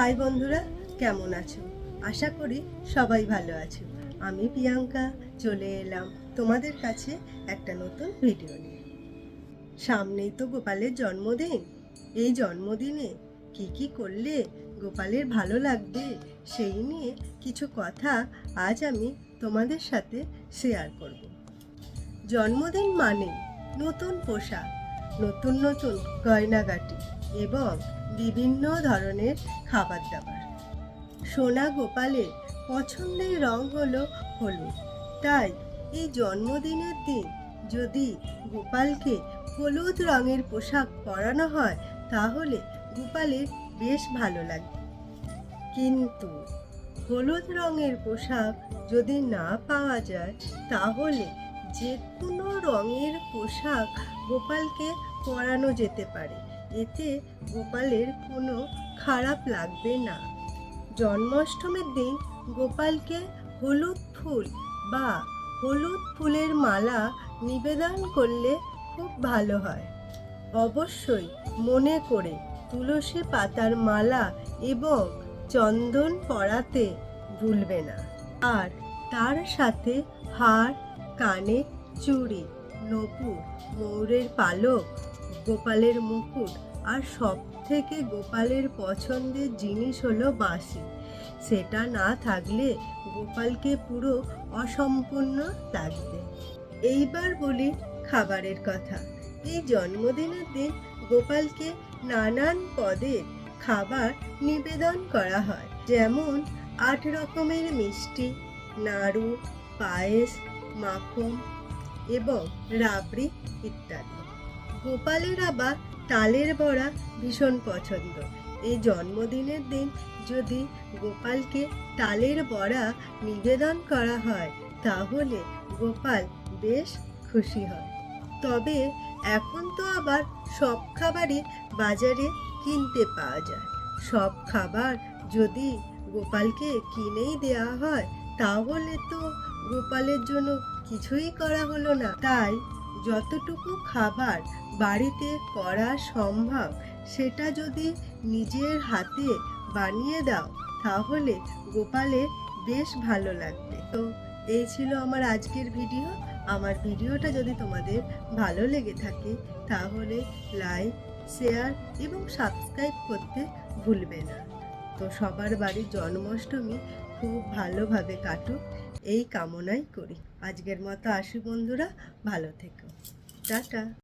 High বন্ধুরা, কেমন আছো? আশা করি সবাই ভালো আছো। আমি প্রিয়াঙ্কা, চলে এলাম তোমাদের কাছে একটা নতুন ভিডিও নিয়ে। সামনেই তো গোপালের জন্মদিন। এই জন্মদিনে কি কি করলে গোপালের ভালো লাগবে, সেই নিয়ে কিছু কথা আজ আমি তোমাদের সাথে শেয়ার করব। জন্মদিন মানে নতুন পোশাক, নতুন নতুন গয়নাগাটি এবং বিভিন্ন ধরনের খাবার দাবার। সোনা গোপালের পছন্দের রং হলো হলুদ। তাই এই জন্মদিনের দিন যদি গোপালকে হলুদ রঙের পোশাক পরানো হয়, তাহলে গোপালের বেশ ভালো লাগে কিন্তু হলুদ রঙের পোশাক যদি না পাওয়া যায়, তাহলে যে কোনো রঙের পোশাক গোপালকে পরানো যেতে পারে। এতে গোপালের কোনো খারাপ লাগবে না। জন্মাষ্টমীর দিন গোপালকে হলুদ ফুল বা হলুদ ফুলের মালা নিবেদন করলে খুব ভালো হয়। অবশ্যই মনে করে তুলসী পাতার মালা এবং চন্দন পরাতে ভুলবে না। আর তার সাথে হার কানে চুড়ি, নপুর, ময়ূরের পালক গোপালের মুকুট। আর সব থেকে গোপালের পছন্দের জিনিস হলো বাঁশি। সেটা না থাকলে গোপালকে পুরো অসম্পূর্ণ লাগবে। এইবার বলি খাবারের কথা। এই জন্মদিনের দিন গোপালকে নানান পদের খাবার নিবেদন করা হয়। যেমন আট রকমের মিষ্টি, নাড়ু, পায়েস, মাখন এবং রাবড়ি ইত্যাদি। গোপালের আবার তালের বড়া ভীষণ পছন্দ। এই জন্মদিনের দিন যদি গোপালকে তালের বড়া নিবেদন করা হয়, তাহলে গোপাল বেশ খুশি হয়। তবে এখন তো আবার সব খাবারই বাজারে কিনতে পাওয়া যায়। সব খাবার যদি গোপালকে কিনেই দেওয়া হয়, তাহলে তো গোপালের জন্য কিছুই করা হলো না। তাই যতটুকু খাবার বাড়িতে করা সম্ভব, সেটা যদি নিজের হাতে বানিয়ে দাও, তাহলে গোপালের বেশ ভালো লাগবে। তো এই ছিল আমার আজকের ভিডিও। আমার ভিডিওটা যদি তোমাদের ভালো লেগে থাকে, তাহলে লাইক, শেয়ার এবং সাবস্ক্রাইব করতে ভুলবে না। তো সবার বাড়ির জন্মাষ্টমী খুব ভালোভাবে কাটুক। এই কামনাই করি। আজকের মতো আসি বন্ধুরা ভালো থেকো। টাটা।